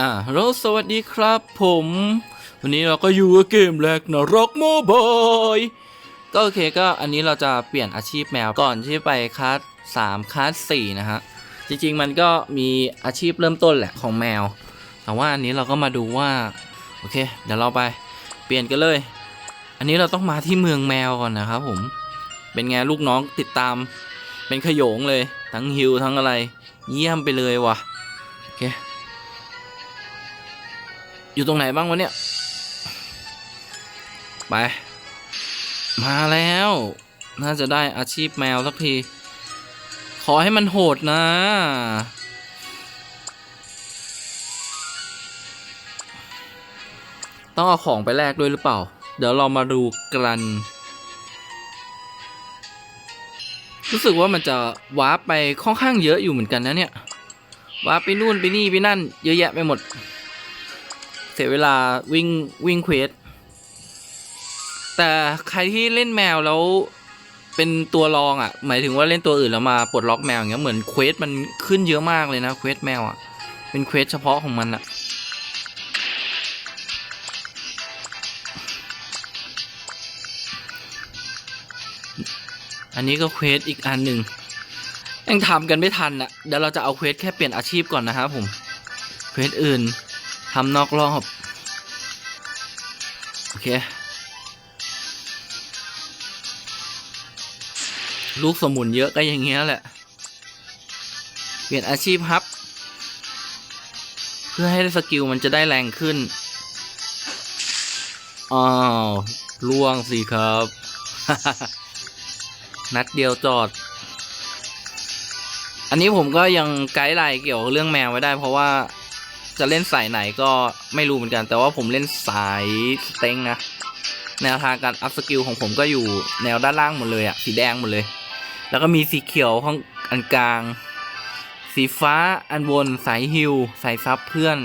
อ่าฮัลโหลสวัสดีครับผม วันนี้เราก็อยู่กับเกมแรกนะร็อกโมบายก็โอเคก็อันนี้เราจะเปลี่ยนอาชีพแมวก่อนที่ไปคัส3คัส4นะฮะ จริงๆมันก็มีอาชีพเริ่มต้นแหละของแมว แต่ว่าอันนี้เราก็มาดูว่า โอเค เดี๋ยวเราไปเปลี่ยนกันเลย อันนี้เราต้องมาที่เมืองแมวก่อนนะครับผม เป็นไงลูกน้องติดตาม เป็นขโยงเลย ทั้งฮิวทั้งอะไร เยี่ยมไปเลยว่ะ โอเค อยู่ตรงไหนบ้างวะเนี่ย ไป มาแล้ว น่าจะได้อาชีพแมวสักที ขอให้มันโหดนะ ต้องเอาของไปแลกด้วยหรือเปล่า เดี๋ยวเรามาดูกันรู้สึกว่ามันจะวาร์ปไปค่อนข้างเยอะอยู่เหมือนกันนะเนี่ยวาร์ปไปนู่นไปนี่ไปนั่น เยอะแยะไปหมด สียเวลาวิ่งวิ่งเควสแต่ใครที่เล่นแมวแล้วเป็นตัวรองอะ่ะ หมายถึงว่าเล่นตัวอื่นแล้วมาปลดล็อกแมวอย่างเงี้ยเหมือนเควสมันขึ้นเยอะมากเลยนะเควสแมวอะ่ะ เป็นเควสเฉพาะของมันอะ่ะอันนี้ก็เควสอีกอันหนึ่งยังทำกันไม่ทันอะเดี๋ยวเราจะเอาเควสแค่เปลี่ยนอาชีพก่อนนะครับผมเควสอื่น ทำนอกรอบ โอเค ลูกสมุนเยอะก็อย่างเงี้ยแหละ เปลี่ยนอาชีพครับ เพื่อให้สกิลมันจะได้แรงขึ้น อ้าวล่วงสิครับ นัดเดียวจอด อันนี้ผมก็ยังไกด์ไลน์เกี่ยวกับเรื่องแมวไว้ได้เพราะว่า จะเล่นสายไหนก็ไม่รู้เหมือนกัน แต่ว่าผมเล่นสายสเต็งนะ แนวทางการอัพสกิลของผมก็อยู่แนวด้านล่างหมดเลยอะสีแดงหมดเลย แล้วก็มีสีเขียวข้างอันกลาง สีฟ้าอันบนสายฮิลสายซับเพื่อน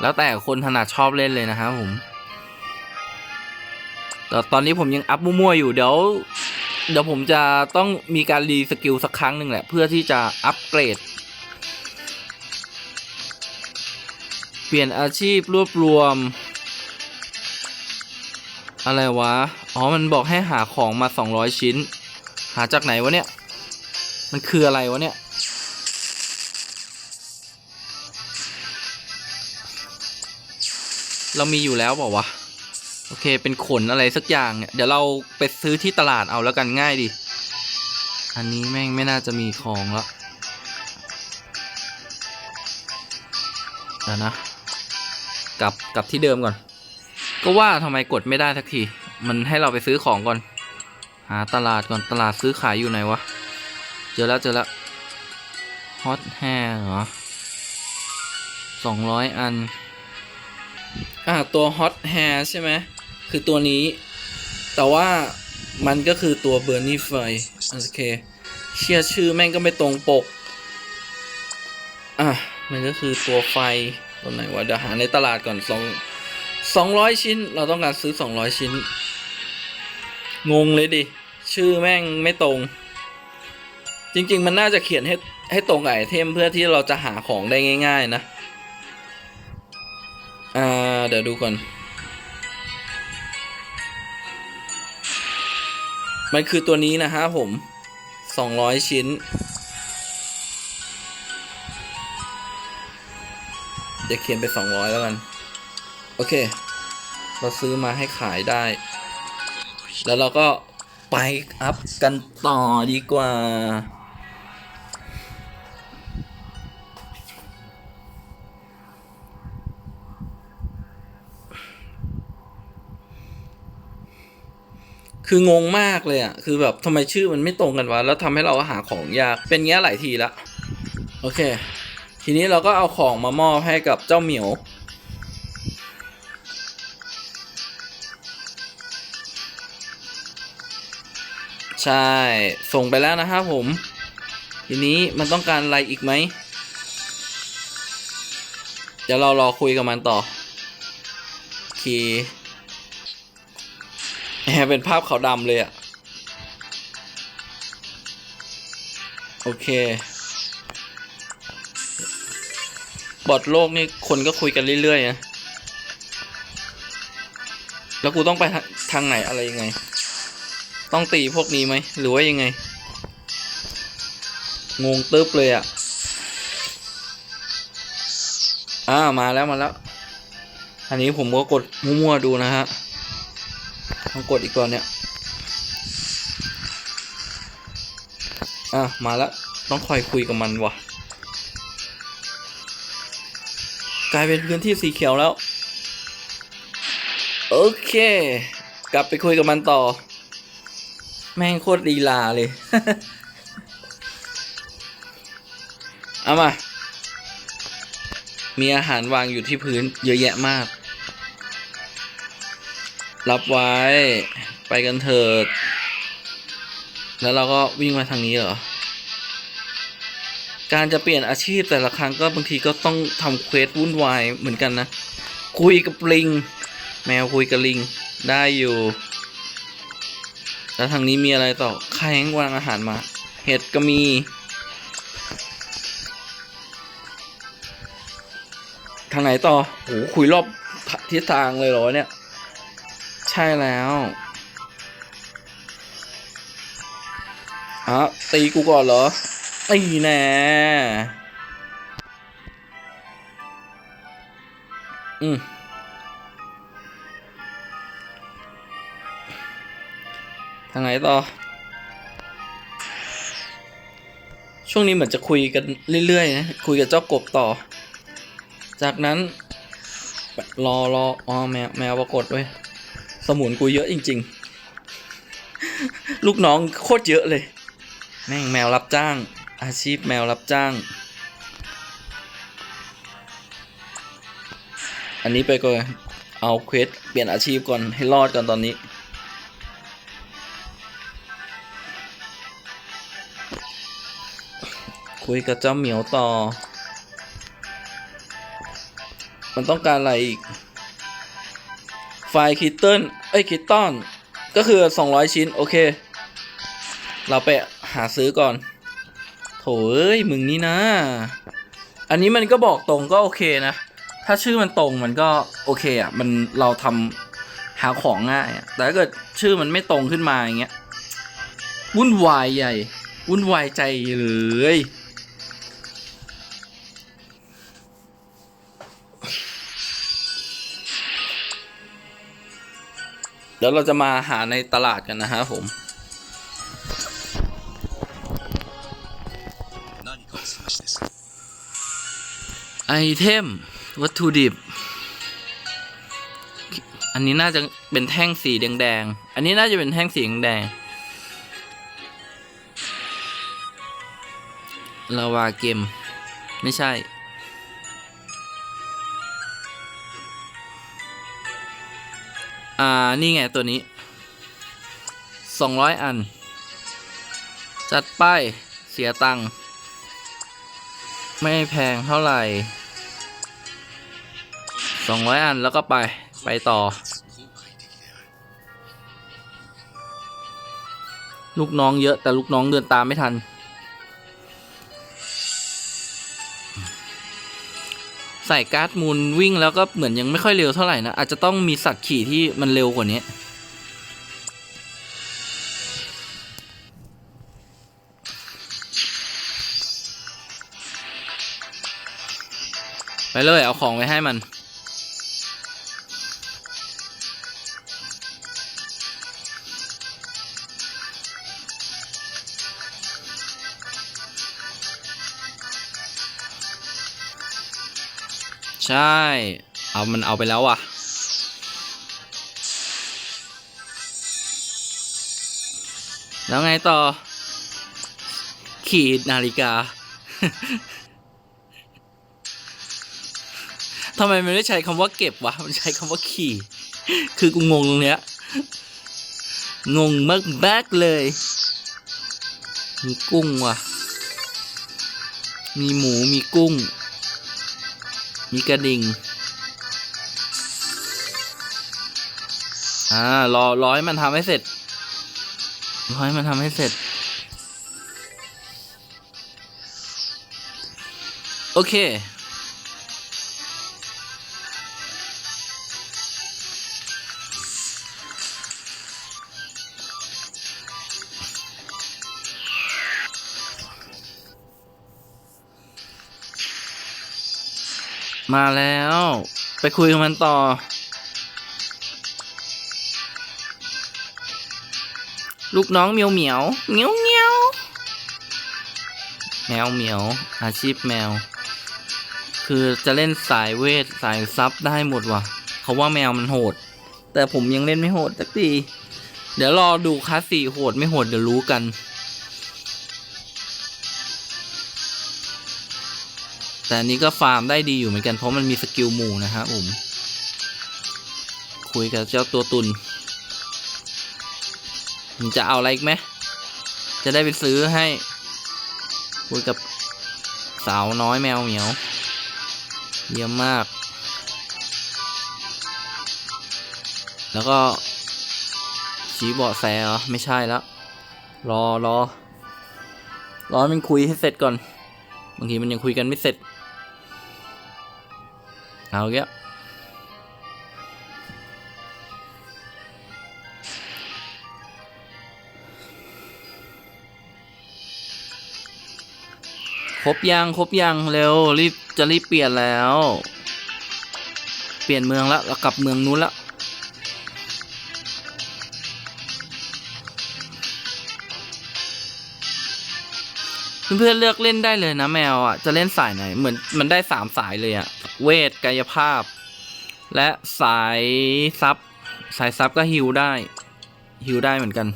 แล้วแต่คนถนัดชอบเล่นเลยนะครับผมแต่ตอนนี้ผมยังอัพมั่วๆอยู่เดี๋ยวเดี๋ยวผมจะต้องมีการรีสกิลสักครั้งหนึ่งแหละ เพื่อที่จะอัปเกรด ปลี่ยนอาชีพรวบรวม อะไรวะ อ๋อ มันบอกให้หาของมา 200 ชิ้น หาจากไหนวะเนี่ย มันคืออะไรวะเนี่ย เรามีอยู่แล้วเปล่าวะ โอเค เป็นขนอะไรสักอย่างเนี่ย เดี๋ยวเราไปซื้อที่ตลาดเอาแล้วกันง่ายดิอันนี้แม่งไม่น่าจะมีของละเดี๋ยวนะ กลับกลับที่เดิมก่อน ก็ว่าทำไมกดไม่ได้สักที มันให้เราไปซื้อของก่อน หาตลาดก่อนตลาดซื้อขายอยู่ไหนวะ เจอแล้วเจอแล้วฮอตแฮร์เหรอสองร้อยอัน อ่าตัวฮอตแฮร์ใช่ไหม คือตัวนี้ แต่ว่ามันก็คือตัวเบอร์นี่ไฟโอเค เชื่อชื่อแม่งก็ไม่ตรงปก อะ มันก็คือตัวไฟ ตัวไหนวะเดี๋ยวหาในตลาดก่อนสองสองร้อยชิ้น เราต้องการซื้อสองร้อยชิ้น งงเลยดิ ชื่อแม่งไม่ตรง จริง ๆ มันน่าจะเขียนให้ให้ตรงกับไอเทมเพื่อที่เราจะหาของได้ง่าย ๆ นะ อ่า เดี๋ยวดูก่อน มันคือตัวนี้นะฮะผมสองร้อยชิ้น เดี๋ยวเขียนไปสองร้อยแล้วกัน โอเค เราซื้อมาให้ขายได้ แล้วเราก็ไปอัพกันต่อดีกว่า คืองงมากเลยอะ คือแบบทำไมชื่อมันไม่ตรงกันวะ แล้วทำให้เราหาของยาก เป็นเงี้ยหลายทีละ โอเค ทีนี้เราก็เอาของมามอบให้กับเจ้าเหมียว ใช่ ส่งไปแล้วนะครับผม ทีนี้มันต้องการอะไรอีกไหม เดี๋ยวเรารอคุยกับมันต่อ โอเคแหมเป็นภาพขาวดำเลยอะโอเค บอดโลกนี่คนก็คุยกันเรื่อยๆนะ แล้วกูต้องไปทางทางไหนอะไรยังไง ต้องตีพวกนี้ไหม หรือว่ายังไง งงตึ๊บเลยอะ่ะ อ่ามาแล้วมาแล้ว อันนี้ผมก็กดมั่วๆดูนะฮะต้องกดอีกตัวเนี่ย อะมาแล้ว ต้องคอยคุยกับมันว่ะ กลายเป็นพื้นที่สีเขียวแล้ว โอเค กลับไปคุยกับมันต่อ แม่งโคตรลีลาเลย เอามา มีอาหารวางอยู่ที่พื้นเยอะแยะมาก รับไว้ไปกันเถิด แล้วเราก็วิ่งมาทางนี้เหรอ การจะเปลี่ยนอาชีพแต่ละครั้งก็บางทีก็ต้องทำเควสวุ่นวายเหมือนกันนะ คุยกับลิง แมวคุยกับลิงได้อยู่ แล้วทางนี้มีอะไรต่อใครแหงวางอาหารมา เห็ดก็มีทางไหนต่อโอ้คุยรอบทิศทางเลยเหรอเนี่ย ใช่แล้วอะตีกูก่อนเหรอ ตีแน่อืมทางไหนต่อ ช่วงนี้เหมือนจะคุยกันเรื่อยๆนะ คุยกับเจ้ากบต่อ จากนั้น รอรออ๋อแมวแมวปรากฏเว้ยสมุนกูเยอะจริง ๆ ลูกน้องโคตรเยอะเลย แม่งแมวรับจ้าง อาชีพแมวรับจ้าง อันนี้ไปก่อนเอาเควสเปลี่ยนอาชีพก่อนให้รอดก่อนตอนนี้คุยกับเจ้าเหมียวต่อ มันต้องการอะไรอีก ไฟล์คิตเติ้ลเอ้ยคิตตันก็คือ 200 ชิ้น โอเค เราไปหาซื้อก่อน โถเอ้ยมึงนี่นะ อันนี้มันก็บอกตรงก็โอเคนะ ถ้าชื่อมันตรงมันก็โอเคอะ มันเราทำหาของง่ายอะแต่ถ้าเกิดชื่อมันไม่ตรงขึ้นมาอย่างเงี้ย วุ่นวายใหญ่ วุ่นวายใจเลยเดี๋ยวเราจะมาหาในตลาดกันนะฮะผม เทม วัตถุดิบ อันนี้น่าจะเป็นแท่งสีแดงๆ อันนี้น่าจะเป็นแท่งสีแดงลาวาเกม ไม่ใช่ อ่า นี่ไงตัวนี้สองร้อยอัน จัดป้ายเสียตังค์ ไม่แพงเท่าไหร่ สองร้อยอันแล้วก็ไปไปต่อ ลูกน้องเยอะแต่ลูกน้องเดินตามไม่ทัน ใส่การ์ดมูลวิ่งแล้วก็เหมือนยังไม่ค่อยเร็วเท่าไหร่นะ อาจจะต้องมีสัตว์ขี่ที่มันเร็วกว่านี้ไปเลยเอาของไปให้มัน ช่ เอามันเอาไปแล้วอะ แล้วไงต่อ ขีดนาฬิกา ทำไมมันไม่ใช้คำว่าเก็บวะ มันใช้คำว่าขี่ คือกูงงตรงเนี้ย งงมากแบกเลย มีกุ้งว่ะ มีหมูมีกุ้ง มีกระดิ่ง อ่า รอรอให้มันทำให้เสร็จรอให้มันทำให้เสร็จ โอเค มาแล้ว ไปคุยกับมันต่อ ลูกน้องเหมียวเหมียวเหมียวเหมียวแมวเหมียว อาชีพแมว คือจะเล่นสายเวท สายซับได้หมดว่ะ เขาว่าแมวมันโหด แต่ผมยังเล่นไม่โหดสักทีเดี๋ยวรอดูคลาสสี่โหดไม่โหดเดี๋ยวรู้กัน แต่อันนี้ก็ฟาร์มได้ดีอยู่เหมือนกันเพราะมันมีสกิลหมู่นะฮะผมคุยกับเจ้าตัวตุนมึงจะเอาอะไรอีกไหมจะได้ไปซื้อให้คุยกับสาวน้อยแมวเหมียวเยี่ยมมาก แล้วก็ชี้เบาะแสเหรอไม่ใช่แล้ว รอรอรอมันคุยให้เสร็จก่อน บางทีมันยังคุยกันไม่เสร็จ เอาเงี้ยครบยังครบยังเร็วรีบจะรีบเปลี่ยนแล้ว เปลี่ยนเมืองแล้วเรากลับเมืองนู้นแล้ว เพื่อนๆเลือกเล่นได้เลยนะแมวอะจะเล่นสายไหนเหมือนมันได้สามสายเลยอะเวทกายภาพ และสายซับสายซับก็ฮิวได้ฮิวได้เหมือนกัน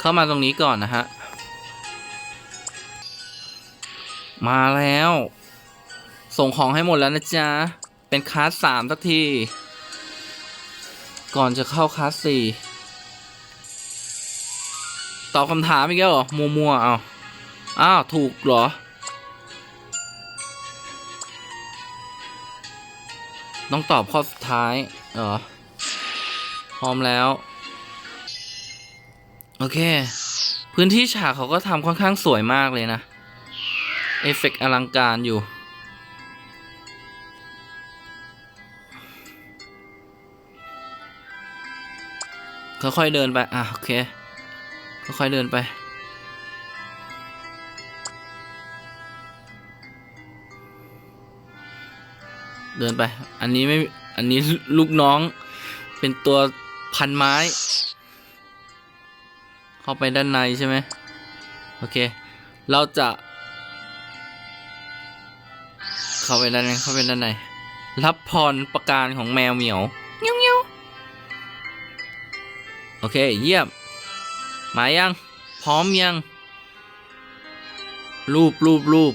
เข้ามาตรงนี้ก่อนนะฮะ มาแล้ว ส่งของให้หมดแล้วนะจ๊ะ เป็นคลาสสามสักที ก่อนจะเข้าคลาสสี่ตอบคำถามอีกแล้วเหรอ มัวๆเอาอ้าว ถูกเหรอ ต้องตอบข้อสุดท้ายเหรอ พร้อมแล้ว โอเค พื้นที่ฉากเขาก็ทำค่อนข้างสวยมากเลยนะ เอฟเฟกต์อลังการอยู่ ค่อยๆเดินไป อะโอเค ค่อยๆเดินไป เดินไป อันนี้ไม่ อันนี้ลูกน้อง เป็นตัวพันไม้ เข้าไปด้านในใช่ไหมโอเค เราจะ เข้าไปด้านในเข้าไปด้านในรับพรประการของแมวเหมียวเงี้ยวเงี้ยว เค เยี่ยม มายัง พร้อมยัง รูปรูปรูป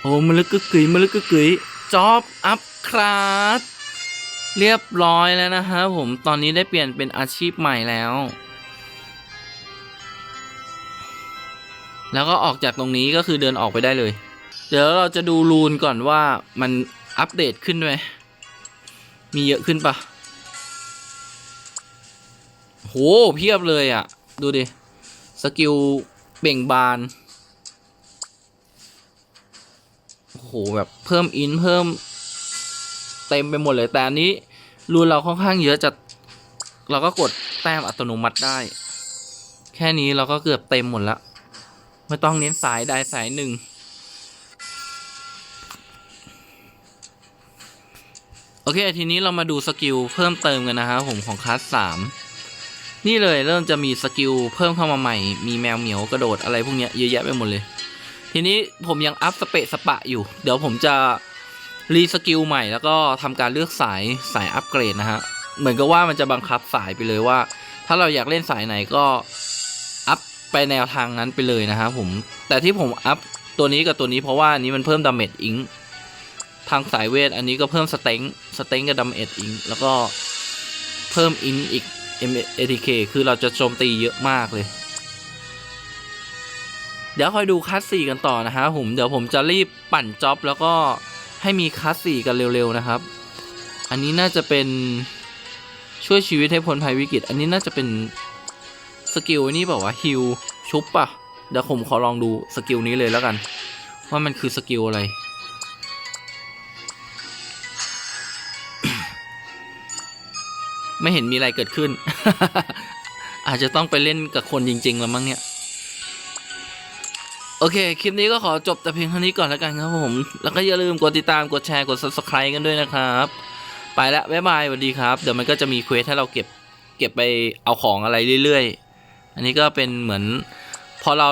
โอ้มลึกกึกกึ๋ยมลึกกึกกึ๋ยจอบอัพคลาสเรียบร้อยแล้วนะฮะผมตอนนี้ได้เปลี่ยนเป็นอาชีพใหม่แล้ว แล้วก็ออกจากตรงนี้ก็คือเดินออกไปได้เลย เดี๋ยวเราจะดูรูนก่อนว่ามันอัปเดตขึ้นไหมมีเยอะขึ้นปะ โหเพียบเลยอะ่ะ ดูดิ สกิลเบ่งบาน โอ้โห แบบเพิ่มอินเพิ่ม เต็มไปหมดเลย แต่อันนี้รูนเราค่อนข้างเยอะจัด เราก็กดแต้มอัตโนมัติได้ แค่นี้เราก็เกือบเต็มหมดละ ไม่ต้องเน้นสายใดสายหนึ่งโอเค ทีนี้เรามาดูสกิลเพิ่มเติมกันนะครับผมของคลาสสาม นี่เลยเริ่มจะมีสกิลเพิ่มเข้ามาใหม่ มีแมวเหมียวกระโดดอะไรพวกเนี้ยเยอะแยะไปหมดเลย ทีนี้ผมยังอัพสเปะสปะอยู่ เดี๋ยวผมจะรีสกิลใหม่แล้วก็ทำการเลือกสายสายอัปเกรดนะฮะ เหมือนกับว่ามันจะบังคับสายไปเลยว่า ถ้าเราอยากเล่นสายไหนก็อัพไปแนวทางนั้นไปเลยนะครับผม แต่ที่ผมอัพตัวนี้กับตัวนี้เพราะว่าอันนี้มันเพิ่มดาเมจอิงทางสายเวทอันนี้ก็เพิ่มสเต็งสเต็งกับดาเมจอิงแล้วก็เพิ่มอินอีก M ATK คือเราจะโจมตีเยอะมากเลย เดี๋ยวคอยดูคัสสี่กันต่อนะฮะผมเดี๋ยวผมจะรีบปั่นจ็อบแล้วก็ให้มีคัสสี่กันเร็วๆนะครับ อันนี้น่าจะเป็นช่วยชีวิตให้พ้นภัยวิกฤต อันนี้น่าจะเป็นสกิลนี่บอกว่าฮิลชุบปะเดี๋ยวผมขอลองดูสกิลนี้เลยแล้วกัน ว่ามันคือสกิลอะไร ไม่เห็นมีอะไรเกิดขึ้น อาจจะต้องไปเล่นกับคนจริง ๆ แล้วมั้งเนี่ยโอเค คลิปนี้ก็ขอจบแต่เพียงเท่านี้ก่อนแล้วกันครับผม แล้วก็อย่าลืมกดติดตาม กดแชร์ กด subscribe กันด้วยนะครับ ไปแล้วบ๊ายบายสวัสดีครับ เดี๋ยวมันก็จะมีเควสให้เราเก็บ เก็บไปเอาของอะไรเรื่อยๆ อันนี้ก็เป็นเหมือน พอเรา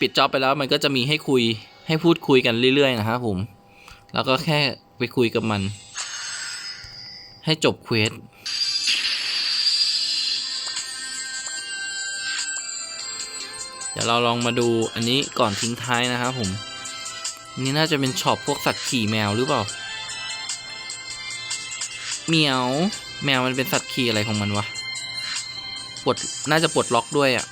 ปิดจ็อบไปแล้วมันก็จะมีให้คุย ให้พูดคุยกันเรื่อยๆ นะครับผม แล้วก็แค่ไปคุยกับมัน ให้จบเควส ดี๋ยวเราลองมาดูอันนี้ก่อนทิ้งท้ายนะครับผมนนี้น่าจะเป็นช็อปพวกสัตว์ขี่แมวหรือเปล่าเหมียวแมวมันเป็นสัตว์ขี่อะไรของมันวะปลดน่าจะปลดล็อกด้วยอะ่ะ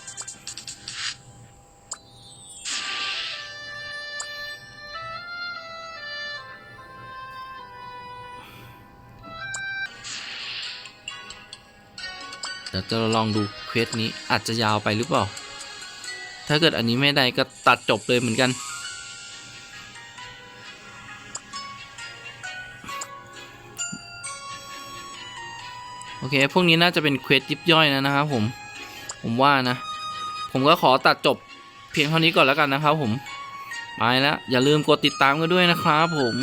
เดี๋ยวจะลองดูเควสนี้อาจจะยาวไปหรือเปล่า ถ้าเกิดอันนี้ไม่ได้ก็ตัดจบเลยเหมือนกัน โอเค พวกนี้น่าจะเป็นเควสยิบย่อยนะนะครับผม ผมว่านะ ผมก็ขอตัดจบเพียงเท่านี้ก่อนแล้วกันนะครับผม ไปแล้ว อย่าลืมกดติดตามกันด้วยนะครับผม